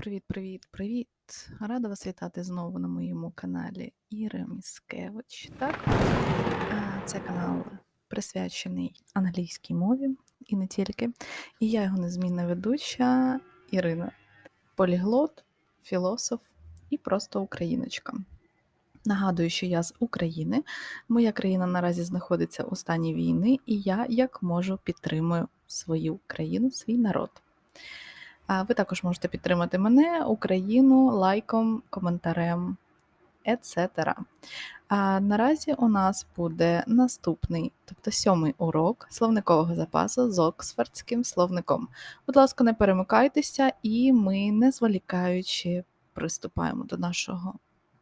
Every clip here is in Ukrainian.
Привіт, привіт, привіт! Рада вас вітати знову на моєму каналі Іра Міскевич. Так, е, це канал присвячений англійській мові і не тільки. І я його незмінна ведуча Ірина, поліглот, філософ і просто україночка. Нагадую, що я з України. Моя країна наразі знаходиться у стані війни, і я як можу підтримую свою країну, свій народ. Ви також можете підтримати мене, Україну, лайком, коментарем, etc. А наразі у нас буде наступний, тобто сьомий урок словникового запасу з Оксфордським словником. Будь ласка, не перемикайтеся, і ми, не зволікаючи, приступаємо до нашого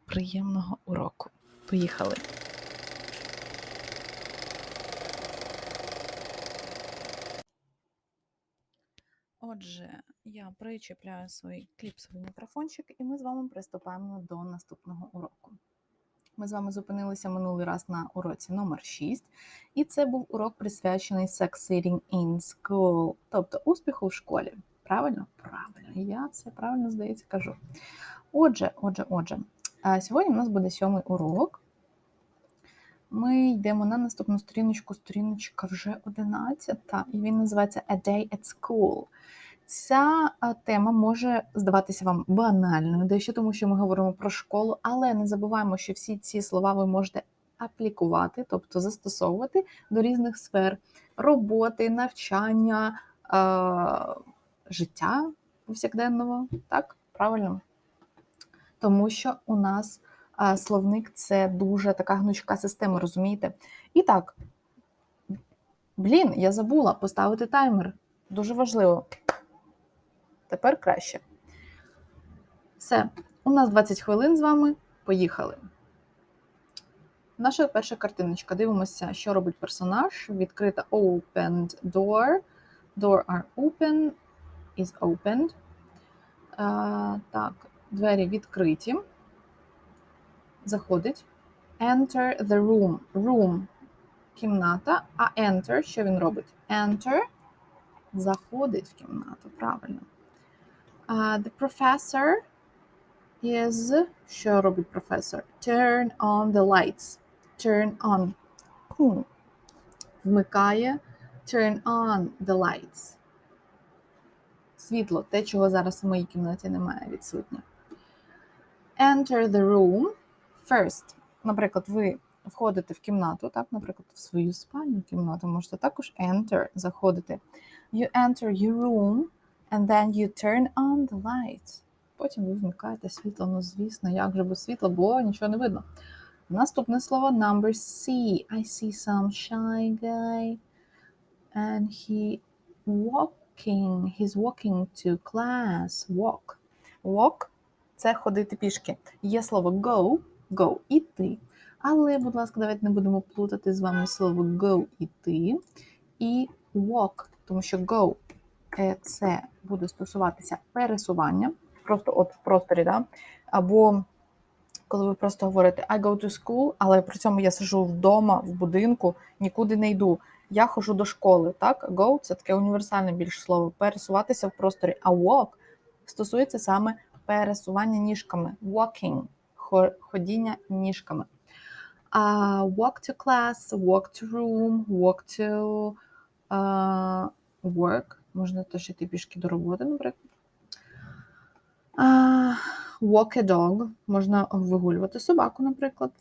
приємного уроку. Поїхали! Отже, я причепляю свій кліпсовий мікрофончик, і ми з вами приступаємо до наступного уроку. Ми з вами зупинилися минулий раз на уроці номер 6 і це був урок присвячений Succeeding in School, тобто успіху в школі. Правильно? Правильно, я все правильно здається кажу. Отже, отже, отже, сьогодні у нас буде сьомий урок. Ми йдемо на наступну сторіночку, сторіночка вже 11, і він називається A Day at School. Ця тема може здаватися вам банальною, дещо тому, що ми говоримо про школу, але не забуваємо, що всі ці слова ви можете аплікувати, тобто застосовувати до різних сфер роботи, навчання, життя повсякденного. Так, правильно? Тому що у нас словник це дуже така гнучка система, розумієте? І так, блін, я забула поставити таймер. Дуже важливо. Тепер краще. Все, у нас 20 хвилин з вами. Поїхали. Наша перша картиночка. Дивимося, що робить персонаж. Відкрита opened door. Door are open. Is opened. Uh, так, двері відкриті. Заходить. Enter the room. Room кімната. А enter, що він робить? Enter. Заходить в кімнату. Правильно. The professor is, що робить професор? Turn on the lights. Turn on. Вмикає. Turn on the lights. Світло, те, чого зараз в моїй кімнаті немає, відсутнє. Enter the room. First. Наприклад, ви входите в кімнату, так, наприклад, в свою спальню кімнату, можете також enter, заходити. You enter your room. And then you turn on the lights. Потім ви вмикаєте світло. Ну, звісно, як же без світла, бо нічого не видно. Наступне слово number C. I see some shy guy. And he walking. He's walking to class. Walk. Walk це ходити пішки. Є слово go, go іти. Але, будь ласка, давайте не будемо плутати з вами слово go іти і walk, тому що go це буде стосуватися пересування, просто от в просторі, да? або коли ви просто говорите I go to school, але при цьому я сижу вдома, в будинку, нікуди не йду. Я ходжу до школи. так? Go – це таке універсальне більше слово, пересуватися в просторі, а walk стосується саме пересування ніжками, walking, ходіння ніжками. Uh, walk to class, walk to room, walk to uh, work. Можна теж йти пішки до роботи, наприклад. Uh, walk a dog. Можна вигулювати собаку, наприклад.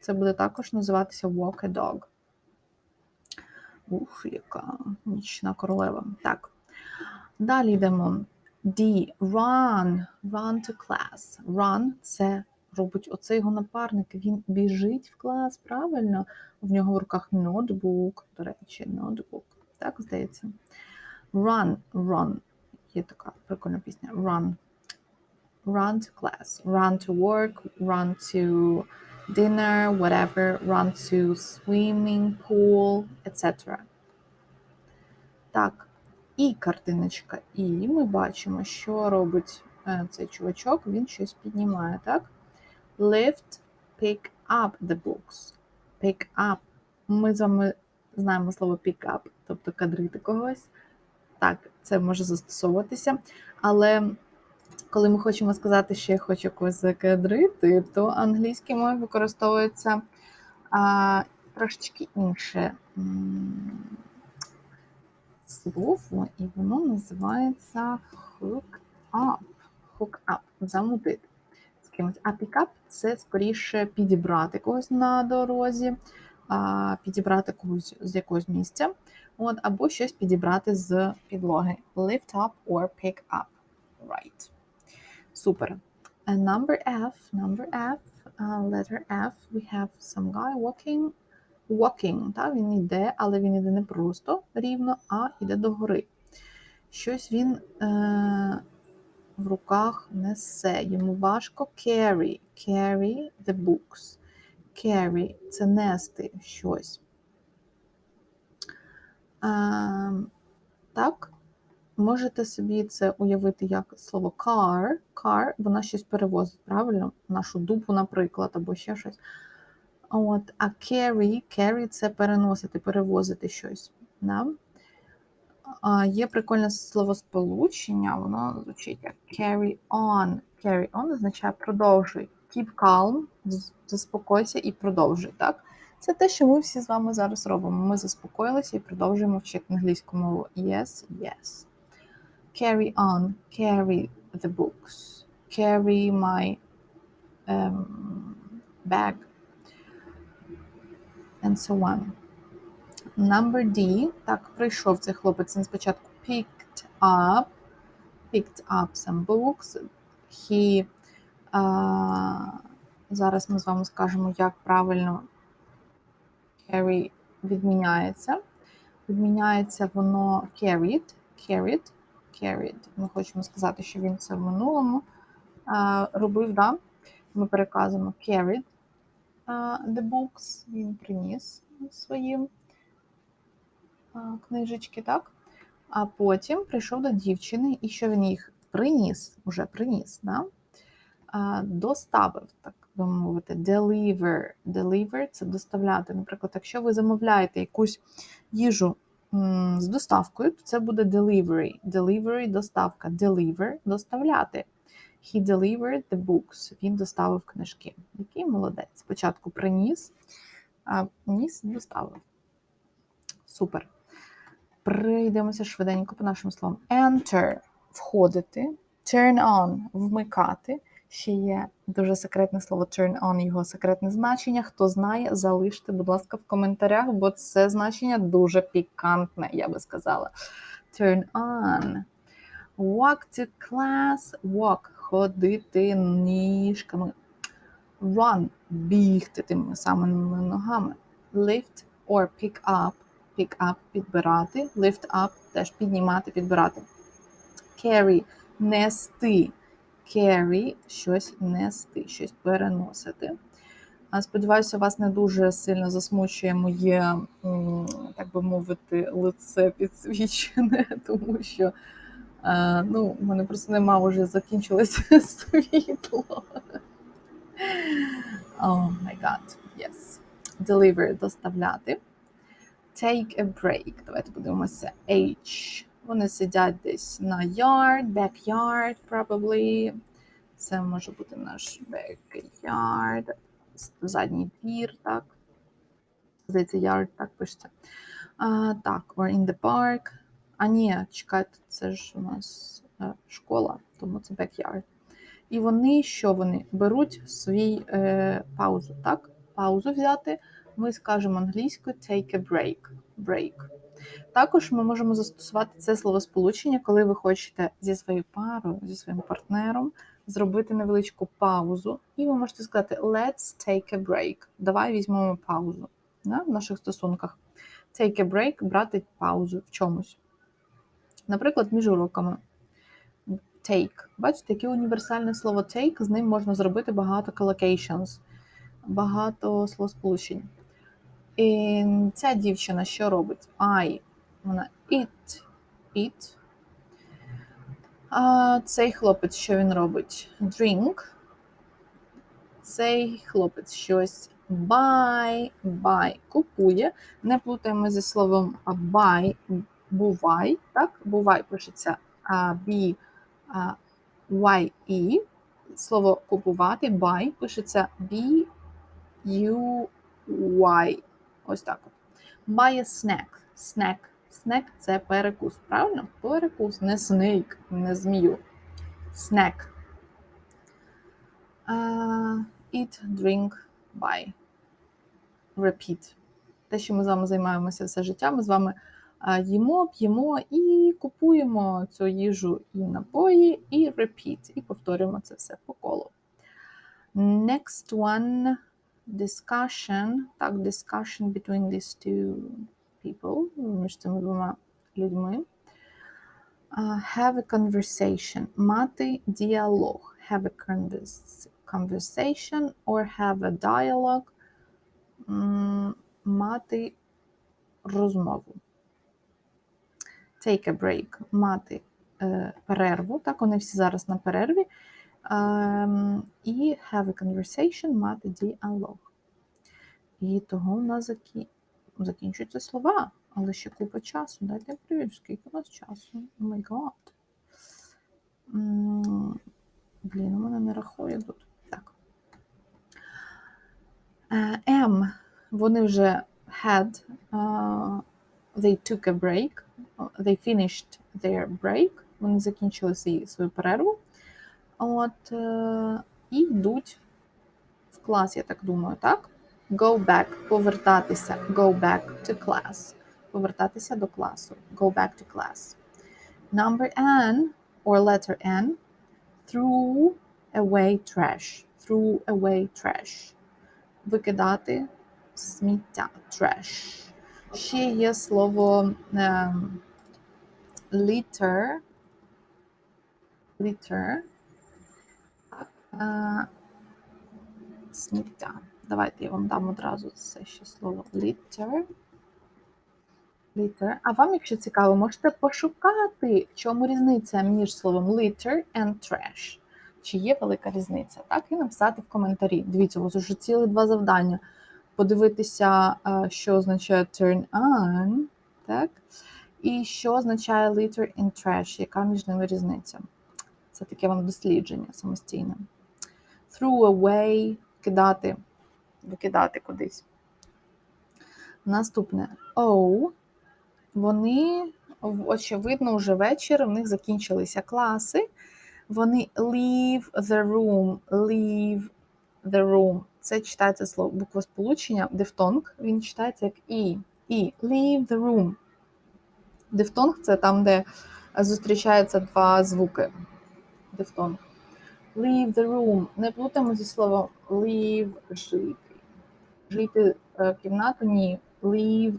Це буде також називатися walk a dog. Ух, яка нічна королева. Так. Далі йдемо. D. Run. Run to class. Run це робить оцей його напарник. Він біжить в клас, правильно? В нього в руках ноутбук, до речі, ноутбук. Так, здається. Run, run. Є така прикольна пісня. Run. Run to class, run to work, run to dinner, whatever, run to swimming pool, etc. Так, і картиночка І. Ми бачимо, що робить е, цей чувачок, він щось піднімає, так? Lift, pick up the books. Pick up. Ми з вами знаємо слово pick up, тобто кадрити когось. Так, це може застосовуватися, але Коли ми хочемо сказати, що я хочу когось закадрити, то англійській мові використовується а, трошечки інше слово, і воно називається hook up. Hook up – замутити. А up – це скоріше підібрати когось на дорозі, а, підібрати когось з якогось місця, от, або щось підібрати з підлоги. Lift up or pick up. Right. Супер. And number F, number F, uh, letter F, we have some guy walking, walking, та, він йде, але він йде не просто рівно, а йде догори. Щось він е, в руках несе, йому важко carry, carry the books. Carry – це нести щось. Е, так, Можете собі це уявити як слово car. Car, вона щось перевозить, правильно? Нашу дупу, наприклад, або ще щось. От, А carry, carry це переносити, перевозити щось. Да? А, Є прикольне словосполучення, воно звучить як carry on. Carry on означає продовжуй. Keep calm, заспокойся і продовжуй. Так? Це те, що ми всі з вами зараз робимо. Ми заспокоїлися і продовжуємо вчити англійську мову. Yes, yes carry on, carry the books, carry my um, bag, and so on. Number D. Так, прийшов цей хлопець. Він спочатку picked up, picked up some books. He, uh, зараз ми з вами скажемо, як правильно carry відміняється. Відміняється воно carried, carried carried. Ми хочемо сказати, що він це в минулому робив. Да? Ми переказуємо carried the books. Він приніс свої книжечки, так? А потім прийшов до дівчини, і що він їх приніс, уже приніс, да? доставив, так би мовити, deliver. Deliver – це доставляти. Наприклад, якщо ви замовляєте якусь їжу з доставкою, то це буде delivery. Delivery – доставка. Deliver – доставляти. He delivered the books. Він доставив книжки. Який молодець. Спочатку приніс, а ніс доставив. Супер. Прийдемося швиденько по нашим словам. Enter входити, turn on вмикати. Ще є дуже секретне слово turn on, його секретне значення. Хто знає, залиште, будь ласка, в коментарях, бо це значення дуже пікантне, я би сказала. Turn on. Walk to class. Walk ходити ніжками. Run бігти тими самими ногами. Lift or pick up. Pick up підбирати. Lift up теж піднімати, підбирати. Carry нести carry щось нести, щось переносити. Сподіваюся, вас не дуже сильно засмучує моє, так би мовити, лице підсвічене, тому що ну, в мене просто нема вже закінчилося світло. Oh my god, yes. Deliver доставляти. Take a break. Давайте подивимося. H. Вони сидять десь на yard, backyard, probably. Це може бути наш backyard, задній двір, так. Здається, yard, так пишеться. А, Так, or in the park. А ні, чекайте, це ж у нас е, школа, тому це backyard. І вони що вони? Беруть свій е, паузу, так? Паузу взяти. Ми скажемо англійською take a break. break. Також ми можемо застосувати це словосполучення, коли ви хочете зі своєю парою, зі своїм партнером зробити невеличку паузу, і ви можете сказати Let's take a break. Давай візьмемо паузу да, в наших стосунках. Take a break брати паузу в чомусь. Наприклад, між уроками. Take. Бачите, яке універсальне слово take, з ним можна зробити багато collocations, багато словосполучень. І ця дівчина що робить? I. Вона eat. Eat. А Цей хлопець, що він робить? Drink. Цей хлопець щось buy, buy, купує. Не плутаємо зі словом buy, бувай. Так, бувай пишеться B Y-E. Слово купувати buy пишеться B-U-Y. Ось так. от. Buy a snack. Snack. Snack – це перекус. Правильно? Перекус, не snake, не змію. Snack. Uh, eat, drink, buy. Repeat. Те, що ми з вами займаємося все життя, ми з вами їмо, п'ємо і купуємо цю їжу і напої, і repeat. І повторюємо це все по колу. Next one discussion. Так, discussion between these two people, між цими двома людьми. Uh, have a conversation. Мати діалог. Have a conversation or have a dialogue. Мати розмову. Take a break. Мати е, перерву. Так, вони всі зараз на перерві. Ем, і have a conversation, мати діалог. І того в нас закі... закінчуються слова, але ще купа часу. Дайте перевірю, скільки у нас часу. О май гад. Блін, у мене не рахує тут. Так. Е, М. Вони вже had, uh, they took a break, they finished their break, вони закінчили свою перерву. От, е, і йдуть в клас, я так думаю, так? Go back, повертатися, go back to class, повертатися до класу, go back to class. Number N or letter N, threw away trash, threw away trash. Викидати сміття, trash. Ще є слово ем, litter, litter, е, сміття. Давайте я вам дам одразу це ще слово litter. Litter. А вам, якщо цікаво, можете пошукати, в чому різниця між словом litter and trash. Чи є велика різниця? Так, і написати в коментарі. Дивіться, у вас вже цілі два завдання. Подивитися, е, що означає turn on, так? І що означає litter and trash, яка між ними різниця? Це таке вам дослідження самостійне. Throw away, кидати, викидати кудись. Наступне O. Вони, очевидно, вже вечір, в них закінчилися класи. Вони leave the room, leave the room. Це читається слово буква сполучення, дифтонг, він читається як і. І leave the room. Дифтонг це там, де зустрічаються два звуки. Дифтонг. Leave the room. Не плутаємо зі словом leave жити. Жити е, кімнату ні. Leave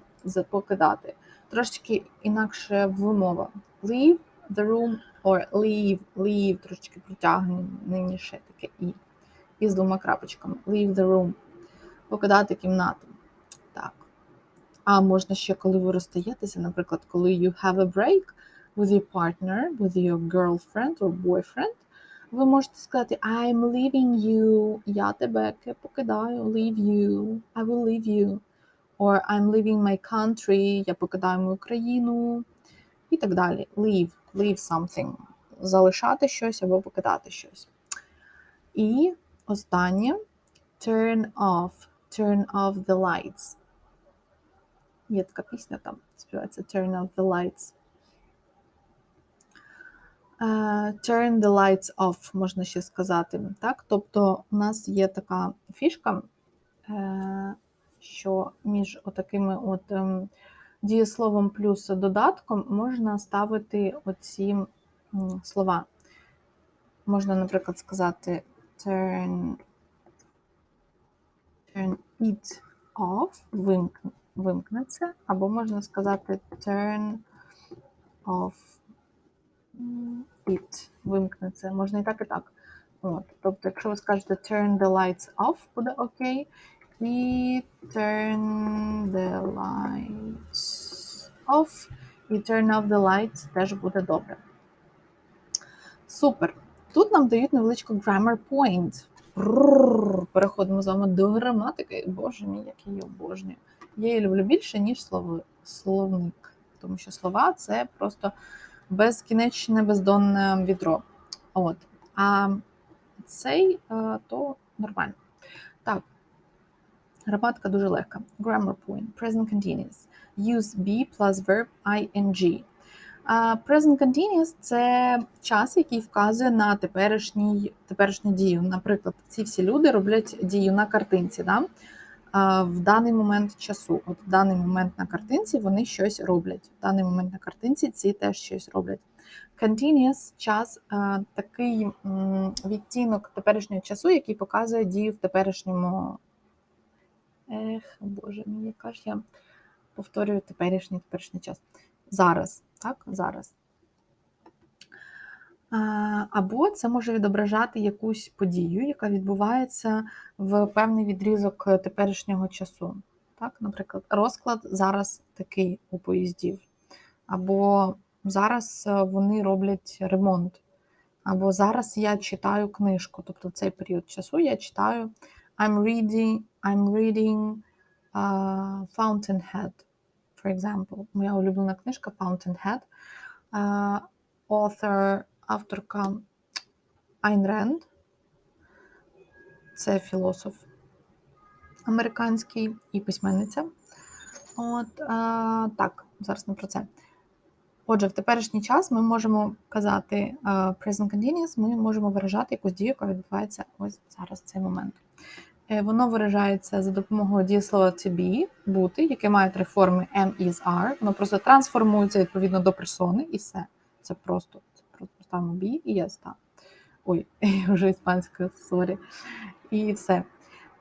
покидати. Трошечки інакше вимова. Leave the room or leave, leave, трошечки протягненіше таке і. І з двома крапочками. Leave the room. Покидати кімнату. Так. А можна ще, коли ви розстаєтеся, наприклад, коли you have a break with your partner, with your girlfriend or boyfriend, ви можете сказати I'm leaving you, я тебе покидаю, leave you, I will leave you. Or I'm leaving my country, я покидаю мою країну. І так далі. Leave, leave something. Залишати щось або покидати щось. І останнє turn off. Turn off the lights. Є така пісня там, співається Turn off the lights. Е, Turn the lights off, можна ще сказати. Так? Тобто, у нас є така фішка, е, що між отакими от ем, дієсловом плюс додатком можна ставити оці слова. Можна, наприклад, сказати turn, turn it off, вимкне, вимкнеться, або можна сказати turn off it, вимкнеться. Можна і так, і так. От. Тобто, якщо ви скажете turn the lights off, буде окей. І turn the lights off. І turn off the lights теж буде добре. Супер. Тут нам дають невеличку grammar point. Переходимо з вами до граматики. Боже мій, як її обожнюю. Я її люблю більше, ніж слово, словник. Тому що слова це просто безкінечне, бездонне відро. От. А цей е, то нормально. Так. Граматика дуже легка. Grammar point. Present continuous. Use be plus verb ing. Present continuous – це час, який вказує на теперішній, теперішню дію. Наприклад, ці всі люди роблять дію на картинці. Да? В даний момент часу. От в даний момент на картинці вони щось роблять. В даний момент на картинці ці теж щось роблять. Continuous час такий відтінок теперішнього часу, який показує дію в теперішньому. Ех, Боже мій, яка ж я повторюю теперішній теперішній час. Зараз, так, зараз. Або це може відображати якусь подію, яка відбувається в певний відрізок теперішнього часу. Так, Наприклад, розклад зараз такий у поїздів. Або зараз е, вони роблять ремонт. Або зараз я читаю книжку. Тобто в цей період часу я читаю I'm reading, I'm reading uh, Fountainhead, for example. Моя улюблена книжка Fountainhead. Uh, author, авторка Айн Ренд. Це філософ американський і письменниця. От, а, Так, зараз не про це. Отже, в теперішній час ми можемо казати present continuous, ми можемо виражати якусь дію, яка відбувається ось зараз в цей момент. Е, Воно виражається за допомогою дієслова to be, бути, яке має три форми am, is, are. Воно просто трансформується відповідно до персони, і все. Це просто ставимо be і yes, так. Ой, вже іспанською, сорі. І все.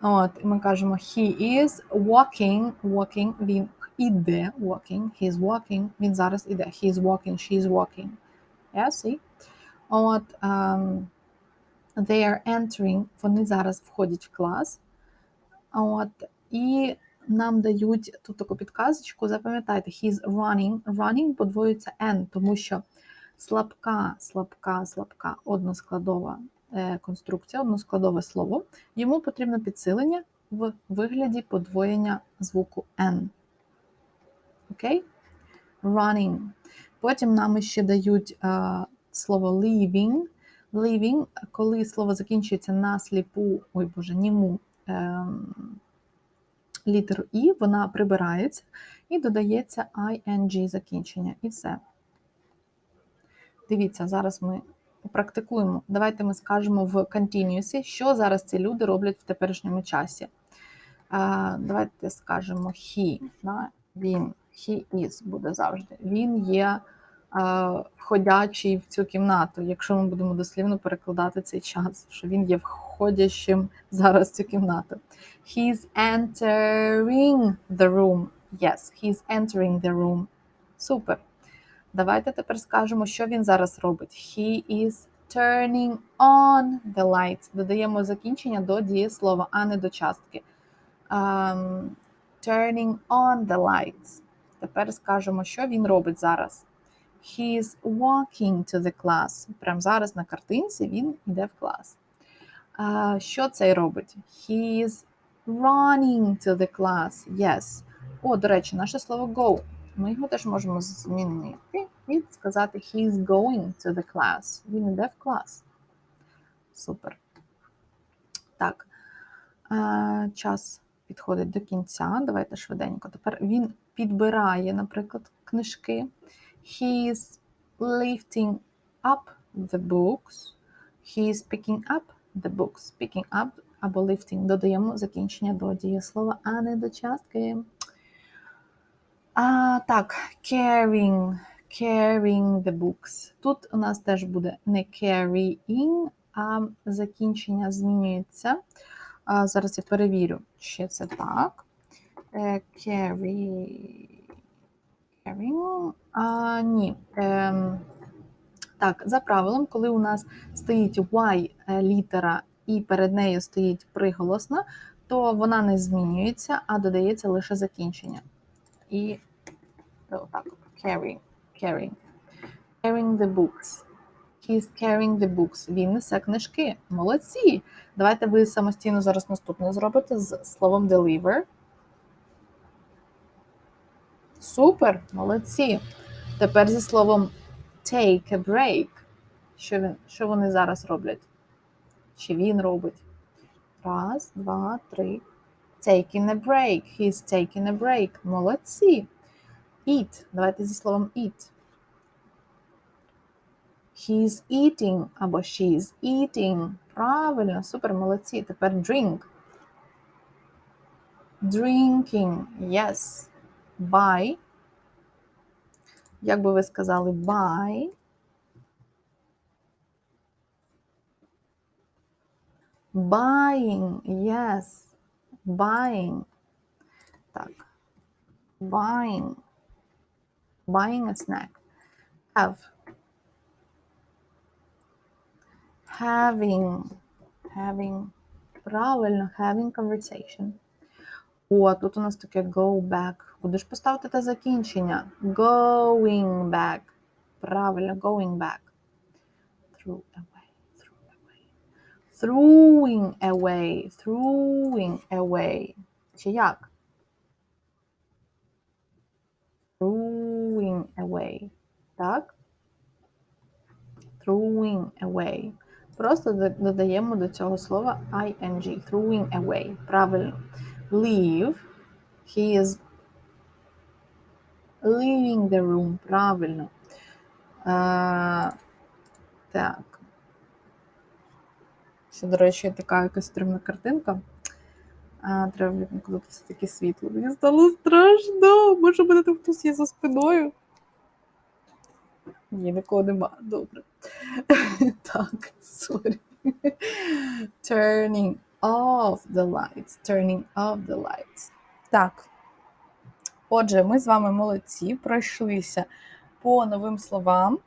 От, ми кажемо he is walking, walking, він іде, walking, he is walking, він зараз іде, he is walking, she is walking. Yeah, see? От, um, they are entering, вони зараз входять в клас. От, і нам дають тут таку підказочку, запам'ятайте, he's running, running подвоюється n, тому що слабка, слабка, слабка, односкладова е, конструкція, односкладове слово, йому потрібно підсилення в вигляді подвоєння звуку n. Окей? Running. Потім нам ще дають е, слово leaving. Leaving, коли слово закінчується на сліпу, ой боже, німу е, літеру І, вона прибирається і додається ing закінчення. І все. Дивіться, зараз ми практикуємо. Давайте ми скажемо в continuous, що зараз ці люди роблять в теперішньому часі. Давайте скажемо he, да? він, he is буде завжди. Він є входячий в цю кімнату, якщо ми будемо дослівно перекладати цей час, що він є входящим зараз в цю кімнату. He's entering the room. Yes, he's entering the room. Супер. Давайте тепер скажемо, що він зараз робить. He is turning on the lights. Додаємо закінчення до дієслова, а не до частки. Um, turning on the lights. Тепер скажемо, що він робить зараз. He is walking to the class. Прямо зараз на картинці він йде в клас. Uh, що цей робить? He is running to the class. Yes. О, до речі, наше слово go. Ми його теж можемо змінити і сказати he is going to the class. Він йде в клас. Супер. Так. Час підходить до кінця. Давайте швиденько. Тепер він підбирає, наприклад, книжки. He is lifting up the books. He is picking up the books. Picking up або lifting. Додаємо закінчення до дієслова, а не до частки. А, Так, carrying, carrying the books. Тут у нас теж буде не carrying, а закінчення змінюється. А, Зараз я перевірю, чи це так. Е, Carry. Carrying. А, Ні. Ем, Так, за правилом, коли у нас стоїть Y літера і перед нею стоїть приголосна, то вона не змінюється, а додається лише закінчення. І отак, carrying, carrying. Carrying the books. He's carrying the books. Він несе книжки. Молодці! Давайте ви самостійно зараз наступне зробите з словом deliver. Супер! Молодці! Тепер зі словом take a break. Що, він, що вони зараз роблять? Чи він робить? Раз, два, три. Taking a break. He's taking a break. Молодці. Eat. Давайте зі словом eat. He's eating або she's eating. Правильно, супер, молодці. Тепер drink. Drinking. Yes. Buy. Як би ви сказали, buy. Buying. Yes. Buying. Так. Buying. Buying a snack. Have. Having. Having. Правильно, having conversation. О, тут у нас таке go back. Куди ж поставити те закінчення? Going back. Правильно, going back. Throw away. Throw away. Throwing away. Throwing away. Чи як? Throwing away. Так? Throwing away. Просто додаємо до цього слова ing. Throwing away. Правильно. Leave. He is leaving the room. Правильно. А, так. Ще, до речі, така якась стрімна картинка. А, треба вікнути все-таки світло. Мені стало страшно. Може, мене там хтось є за спиною. Ні, нікого нема. Добре. так, сорі. Turning off the lights. Turning off the lights. Так. Отже, ми з вами молодці, пройшлися по новим словам.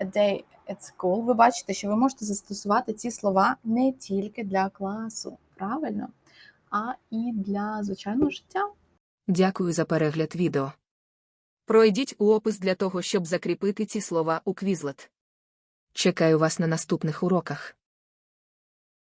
A day at school. Ви бачите, що ви можете застосувати ці слова не тільки для класу, правильно, а і для звичайного життя. Дякую за перегляд відео. Пройдіть у опис для того, щоб закріпити ці слова у квізлет. Чекаю вас на наступних уроках.